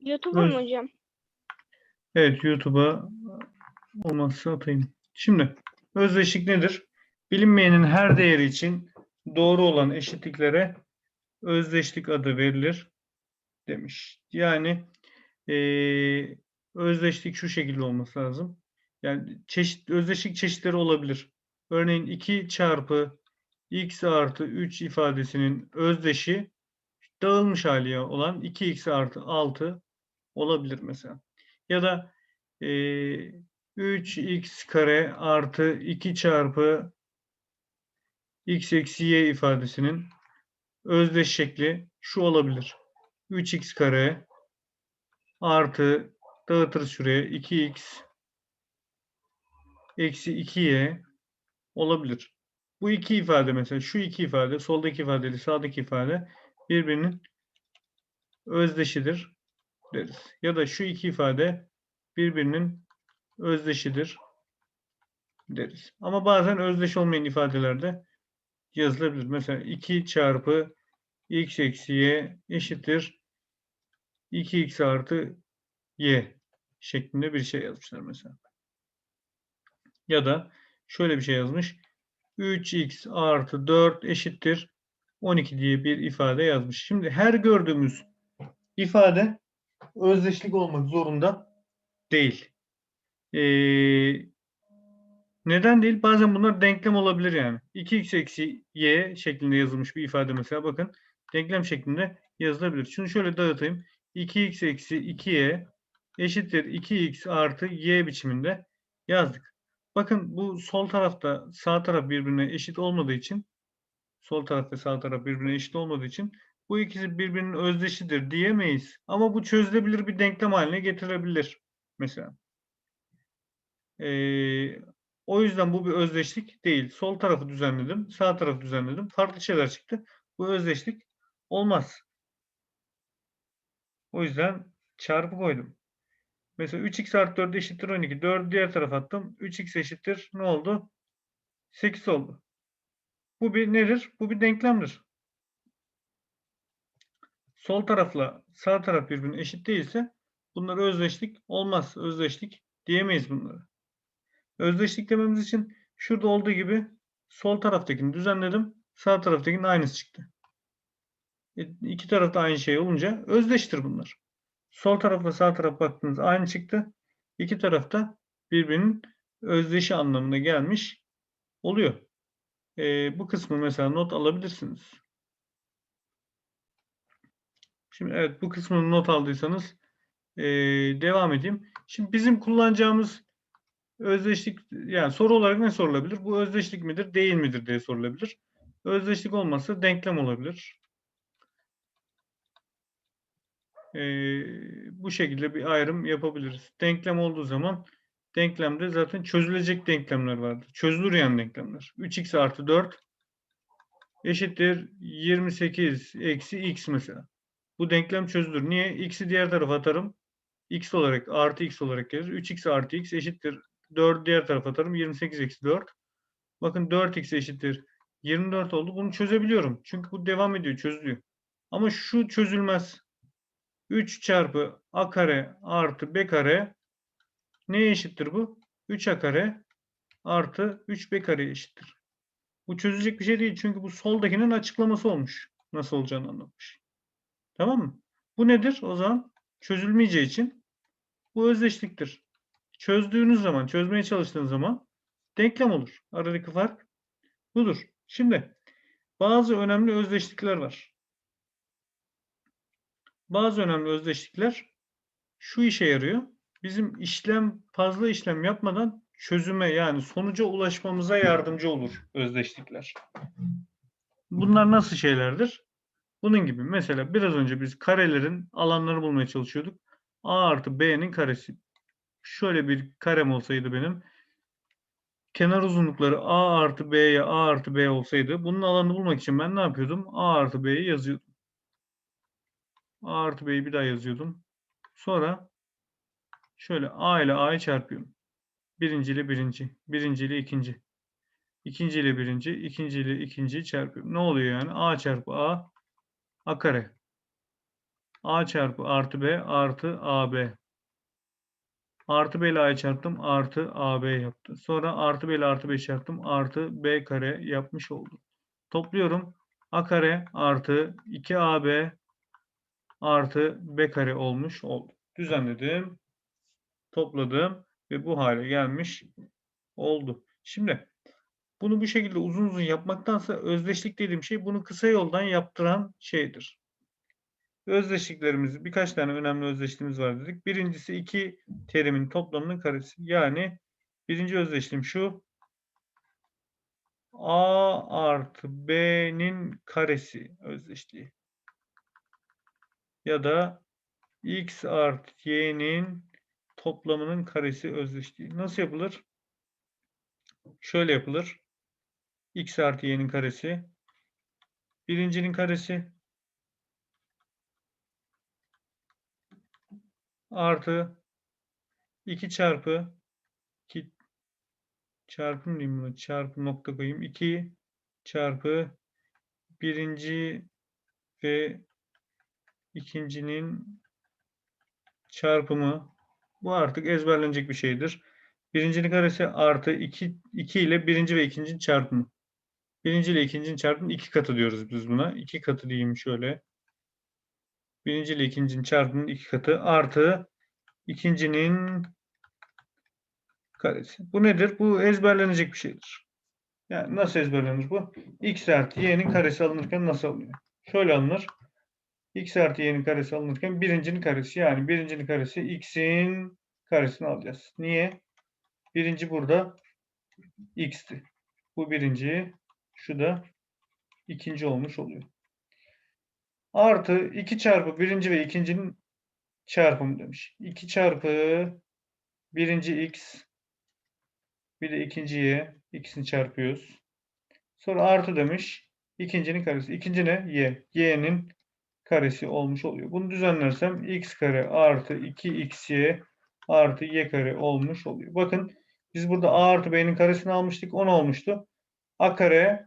YouTube'a Öz- mı hocam? Evet YouTube'a olmazsa atayım. Şimdi özdeşlik nedir? Bilinmeyenin her değeri için doğru olan eşitliklere özdeşlik adı verilir demiş. Yani eee, özdeşlik şu şekilde olması lazım. Yani çeşit özdeşlik çeşitleri olabilir. Örneğin 2 çarpı x artı 3 ifadesinin özdeşi dağılmış hali olan 2x artı 6 olabilir mesela. Ya da eee 3x kare artı 2 çarpı x eksi y ifadesinin özdeş şekli şu olabilir. 3x kare artı dağıtırız şuraya 2x eksi 2y olabilir. Bu iki ifade mesela şu iki ifade soldaki ifade sağdaki ifade birbirinin özdeşidir deriz. Ya da şu iki ifade birbirinin özdeşidir deriz. Ama bazen özdeş olmayan ifadelerde yazılabilir. Mesela 2 çarpı x eksi y eşittir 2x artı y şeklinde bir şey yazmışlar mesela. Ya da şöyle bir şey yazmış. 3x artı 4 eşittir 12 diye bir ifade yazmış. Şimdi her gördüğümüz ifade özdeşlik olmak zorunda değil. Ee, neden değil? Bazen bunlar denklem olabilir yani. 2x eksi y şeklinde yazılmış bir ifade mesela bakın denklem şeklinde yazılabilir. Şunu şöyle dağıtayım. 2x eksi 2y eşittir 2x artı y biçiminde yazdık. Bakın bu sol tarafta sağ taraf birbirine eşit olmadığı için sol taraf ve sağ taraf birbirine eşit olmadığı için bu ikisi birbirinin özdeşidir diyemeyiz. Ama bu çözülebilir bir denklem haline getirebilir mesela. Ee, o yüzden bu bir özdeşlik değil. Sol tarafı düzenledim, sağ tarafı düzenledim. Farklı şeyler çıktı. Bu özdeşlik olmaz. O yüzden çarpı koydum. Mesela 3x artı 4 eşittir 12. 4'ü diğer tarafa attım. 3x eşittir ne oldu? 8 oldu. Bu bir nedir? Bu bir denklemdir. Sol tarafla sağ taraf birbirine eşit değilse bunlar özdeşlik olmaz. Özdeşlik diyemeyiz bunları. Özdeşlik dememiz için şurada olduğu gibi sol taraftakini düzenledim. Sağ taraftakinin aynısı çıktı. E, iki tarafta aynı şey olunca özdeştir bunlar. Sol tarafla sağ taraf baktığınız aynı çıktı. İki tarafta birbirinin özdeşi anlamına gelmiş oluyor. E, bu kısmı mesela not alabilirsiniz. Şimdi evet bu kısmını not aldıysanız e, devam edeyim. Şimdi bizim kullanacağımız özdeşlik yani soru olarak ne sorulabilir? Bu özdeşlik midir, değil midir diye sorulabilir. Özdeşlik olmazsa denklem olabilir. Ee, bu şekilde bir ayrım yapabiliriz. Denklem olduğu zaman denklemde zaten çözülecek denklemler vardır. Çözülür yani denklemler. 3x artı 4 eşittir 28 eksi x mesela. Bu denklem çözülür. Niye? X'i diğer tarafa atarım. x olarak artı x olarak gelir. 3x artı x eşittir 4 diğer tarafa atarım. 28 eksi 4. Bakın 4x eşittir 24 oldu. Bunu çözebiliyorum. Çünkü bu devam ediyor, çözülüyor. Ama şu çözülmez. 3 çarpı a kare artı b kare neye eşittir bu? 3a kare artı 3b kare eşittir. Bu çözülecek bir şey değil. Çünkü bu soldakinin açıklaması olmuş. Nasıl olacağını anlatmış. Tamam mı? Bu nedir? O zaman çözülmeyeceği için bu özdeşliktir. Çözdüğünüz zaman, çözmeye çalıştığınız zaman denklem olur. Aradaki fark budur. Şimdi bazı önemli özdeşlikler var. Bazı önemli özdeşlikler şu işe yarıyor. Bizim işlem fazla işlem yapmadan çözüme yani sonuca ulaşmamıza yardımcı olur özdeşlikler. Bunlar nasıl şeylerdir? Bunun gibi mesela biraz önce biz karelerin alanlarını bulmaya çalışıyorduk. A artı B'nin karesi. Şöyle bir karem olsaydı benim kenar uzunlukları A artı B'ye A artı B olsaydı bunun alanını bulmak için ben ne yapıyordum? A artı B'yi yazıyordum. A artı B'yi bir daha yazıyordum. Sonra şöyle A ile A'yı çarpıyorum. Birinci ile birinci. Birinci ile ikinci. İkinci ile birinci. ikinci ile ikinciyi çarpıyorum. Ne oluyor yani? A çarpı A A kare. A çarpı artı B artı AB. Artı B ile A'yı çarptım. Artı AB yaptı. Sonra artı B ile artı B çarptım. Artı B kare yapmış oldu. Topluyorum. A kare artı 2AB artı B kare olmuş oldu. Düzenledim. Topladım. Ve bu hale gelmiş oldu. Şimdi bunu bu şekilde uzun uzun yapmaktansa özdeşlik dediğim şey bunu kısa yoldan yaptıran şeydir. Özdeşliklerimiz birkaç tane önemli özdeşliğimiz var dedik. Birincisi iki terimin toplamının karesi. Yani birinci özdeşliğim şu. A artı B'nin karesi özdeşliği. Ya da X artı Y'nin toplamının karesi özdeşliği. Nasıl yapılır? Şöyle yapılır. X artı Y'nin karesi. Birincinin karesi. Artı 2 çarpı 2 çarpı mı diyeyim buna? Çarpı nokta koyayım. 2 çarpı birinci ve ikincinin çarpımı bu artık ezberlenecek bir şeydir. Birincinin karesi artı 2, 2 ile birinci ve ikincinin çarpımı. Birinci ile ikincinin çarpımı iki katı diyoruz biz buna. İki katı diyeyim şöyle. Birinci ile ikincinin çarpımının iki katı artı ikincinin karesi. Bu nedir? Bu ezberlenecek bir şeydir. Yani nasıl ezberlenir bu? X artı y'nin karesi alınırken nasıl alınıyor? Şöyle alınır. X artı y'nin karesi alınırken birincinin karesi. Yani birincinin karesi x'in karesini alacağız. Niye? Birinci burada x'ti. Bu birinci. Şu da ikinci olmuş oluyor. Artı 2 çarpı birinci ve ikincinin çarpımı demiş. 2 çarpı birinci x bir de ikinci y. ikisini çarpıyoruz. Sonra artı demiş. İkincinin karesi. İkinci ne? y. y'nin karesi olmuş oluyor. Bunu düzenlersem x kare artı 2xy artı y kare olmuş oluyor. Bakın biz burada a artı b'nin karesini almıştık. 10 olmuştu. a kare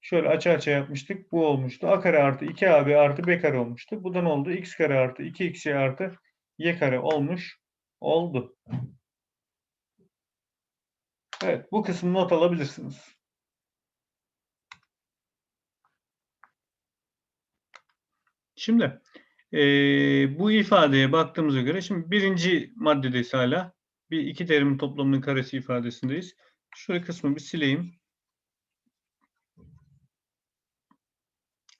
şöyle açı açı yapmıştık. Bu olmuştu. a kare artı 2ab artı b kare olmuştu. Bu da ne oldu? x kare artı 2xy artı y kare olmuş oldu. Evet, bu kısmı not alabilirsiniz. Şimdi eee, bu ifadeye baktığımıza göre şimdi birinci maddedeyiz hala. Bir iki terimin toplamının karesi ifadesindeyiz. Şöyle kısmı bir sileyim.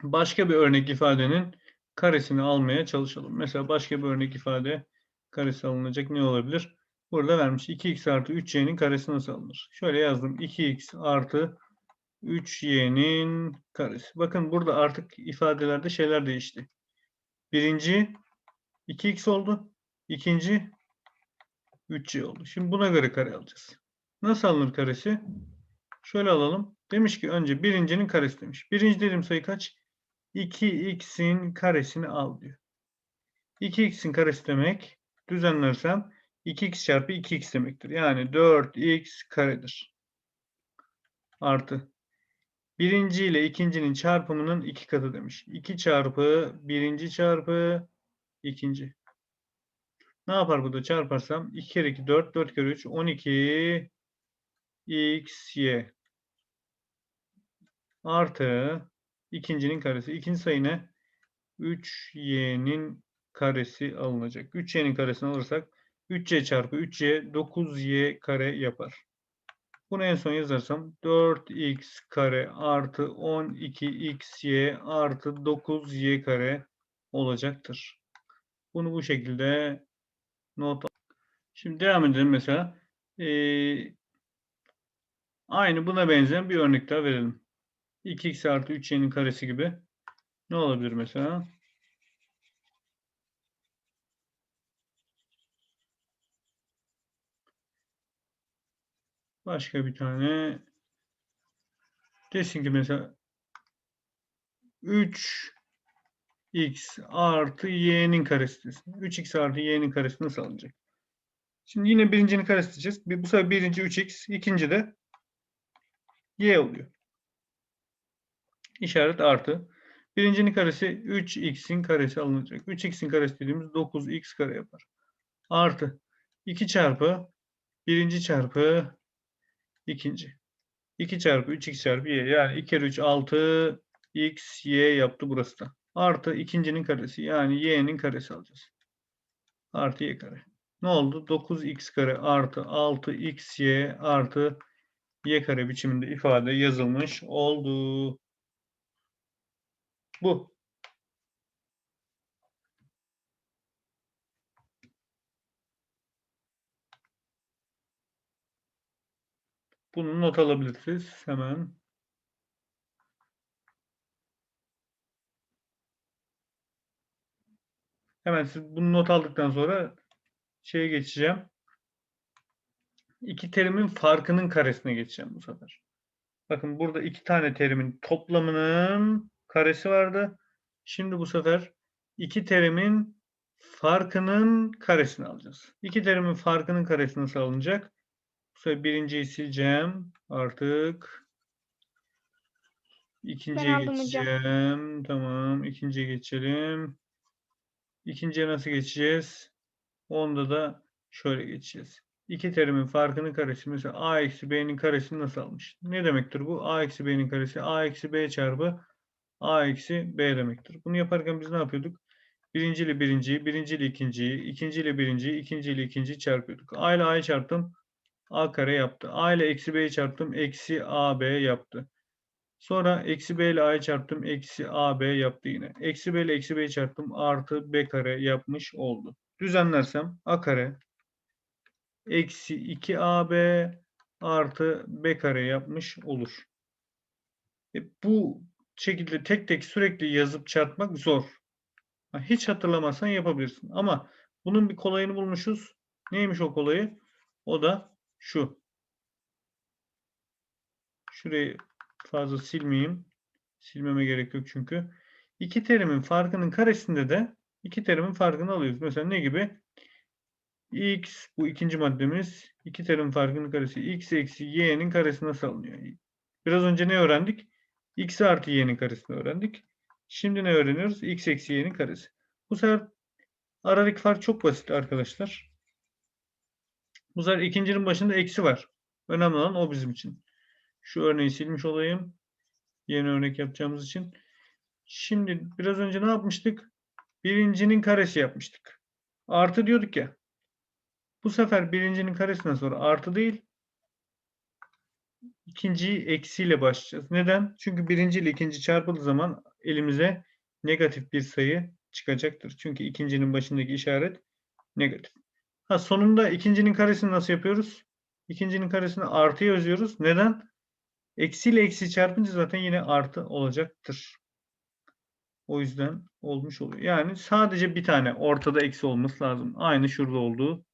Başka bir örnek ifadenin karesini almaya çalışalım. Mesela başka bir örnek ifade karesi alınacak ne olabilir? Burada vermiş 2x artı 3y'nin karesi nasıl alınır? Şöyle yazdım. 2x artı 3y'nin karesi. Bakın burada artık ifadelerde şeyler değişti. Birinci 2x oldu. İkinci 3y oldu. Şimdi buna göre kare alacağız. Nasıl alınır karesi? Şöyle alalım. Demiş ki önce birincinin karesi demiş. Birinci dediğim sayı kaç? 2x'in karesini al diyor. 2x'in karesi demek düzenlersem 2x çarpı 2x demektir. Yani 4x karedir. Artı. Birinci ile ikincinin çarpımının iki katı demiş. 2 çarpı birinci çarpı ikinci. Ne yapar bu da çarparsam? 2 kere 2 4, 4 kere 3 12 x y artı ikincinin karesi. İkinci sayı ne? 3y'nin karesi alınacak. 3y'nin karesini alırsak 3y çarpı 3y 9y kare yapar. Bunu en son yazarsam 4x kare artı 12xy artı 9y kare olacaktır. Bunu bu şekilde not. Şimdi devam edelim mesela. Ee, aynı buna benzeyen bir örnek daha verelim. 2x artı 3y'nin karesi gibi. Ne olabilir mesela? Başka bir tane desin ki mesela 3x artı y'nin karesi desin. 3x artı y'nin karesi nasıl alınacak? Şimdi yine birincinin karesi diyeceğiz. Bu sefer birinci 3x, ikinci de y oluyor. İşaret artı. Birincinin karesi 3x'in karesi alınacak. 3x'in karesi dediğimiz 9x kare yapar. Artı 2 çarpı birinci çarpı ikinci. 2 çarpı 3x çarpı y. Yani 2 kere 3 6 x y yaptı burası da. Artı ikincinin karesi yani y'nin karesi alacağız. Artı y kare. Ne oldu? 9x kare artı 6xy artı y kare biçiminde ifade yazılmış oldu. Bu. Bunu not alabilirsiniz hemen. Hemen siz bunu not aldıktan sonra şeye geçeceğim. İki terimin farkının karesine geçeceğim bu sefer. Bakın burada iki tane terimin toplamının karesi vardı. Şimdi bu sefer iki terimin farkının karesini alacağız. İki terimin farkının karesi nasıl alınacak? Bu sefer birinciyi sileceğim. Artık ikinciye geçeceğim. Tamam. ikinciye geçelim. İkinciye nasıl geçeceğiz? Onda da şöyle geçeceğiz. İki terimin farkının karesi. Mesela a eksi b'nin karesini nasıl almış? Ne demektir bu? a eksi b'nin karesi a eksi b çarpı a eksi b demektir. Bunu yaparken biz ne yapıyorduk? Birinci ile birinciyi, birinci ile ikinciyi, ikinci ile birinciyi, ikinci ile ikinciyi çarpıyorduk. a ile a'yı çarptım. A kare yaptı. a ile eksi b'yi çarptım. Eksi ab yaptı. Sonra eksi b ile a'yı çarptım. Eksi ab yaptı yine. Eksi b ile eksi b'yi çarptım. Artı b kare yapmış oldu. Düzenlersem a kare eksi 2ab artı b kare yapmış olur. E, bu şekilde tek tek sürekli yazıp çarpmak zor. Hiç hatırlamazsan yapabilirsin. Ama bunun bir kolayını bulmuşuz. Neymiş o kolayı? O da şu. Şurayı fazla silmeyeyim. Silmeme gerek yok çünkü. İki terimin farkının karesinde de iki terimin farkını alıyoruz. Mesela ne gibi? x bu ikinci maddemiz. iki terim farkının karesi. x eksi y'nin karesi nasıl alınıyor? Biraz önce ne öğrendik? x artı y'nin karesini öğrendik. Şimdi ne öğreniyoruz? x eksi y'nin karesi. Bu sefer aradaki fark çok basit arkadaşlar. Bu sefer ikincinin başında eksi var. Önemli olan o bizim için. Şu örneği silmiş olayım. Yeni örnek yapacağımız için. Şimdi biraz önce ne yapmıştık? Birincinin karesi yapmıştık. Artı diyorduk ya. Bu sefer birincinin karesinden sonra artı değil, ikinciyi eksiyle başlayacağız. Neden? Çünkü birinci ile ikinci çarpıldığı zaman elimize negatif bir sayı çıkacaktır. Çünkü ikincinin başındaki işaret negatif. Ha, sonunda ikincinin karesini nasıl yapıyoruz? İkincinin karesini artıya yazıyoruz. Neden? Eksi ile eksi çarpınca zaten yine artı olacaktır. O yüzden olmuş oluyor. Yani sadece bir tane ortada eksi olması lazım. Aynı şurada olduğu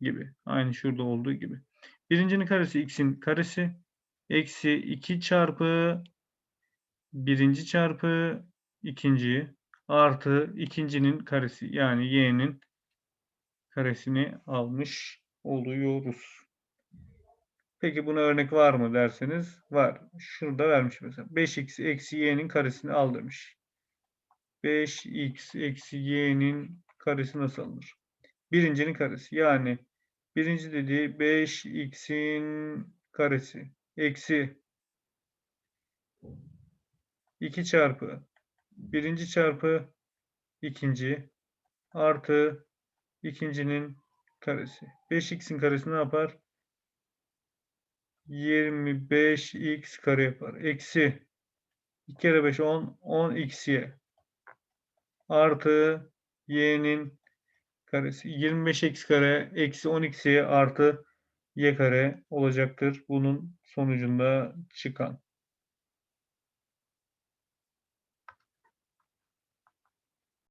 gibi. Aynı şurada olduğu gibi. Birincinin karesi x'in karesi. Eksi 2 çarpı birinci çarpı ikinci artı ikincinin karesi. Yani y'nin karesini almış oluyoruz. Peki buna örnek var mı derseniz var. Şurada vermiş mesela. 5x eksi y'nin karesini al demiş. 5x eksi y'nin karesi nasıl alınır? Birincinin karesi. Yani birinci dediği 5x'in karesi. Eksi 2 çarpı birinci çarpı ikinci artı ikincinin karesi. 5x'in karesi ne yapar? 25x kare yapar. Eksi 2 kere 5 10 10xy artı y'nin karesi 25x kare eksi 10xy artı y kare olacaktır. Bunun sonucunda çıkan.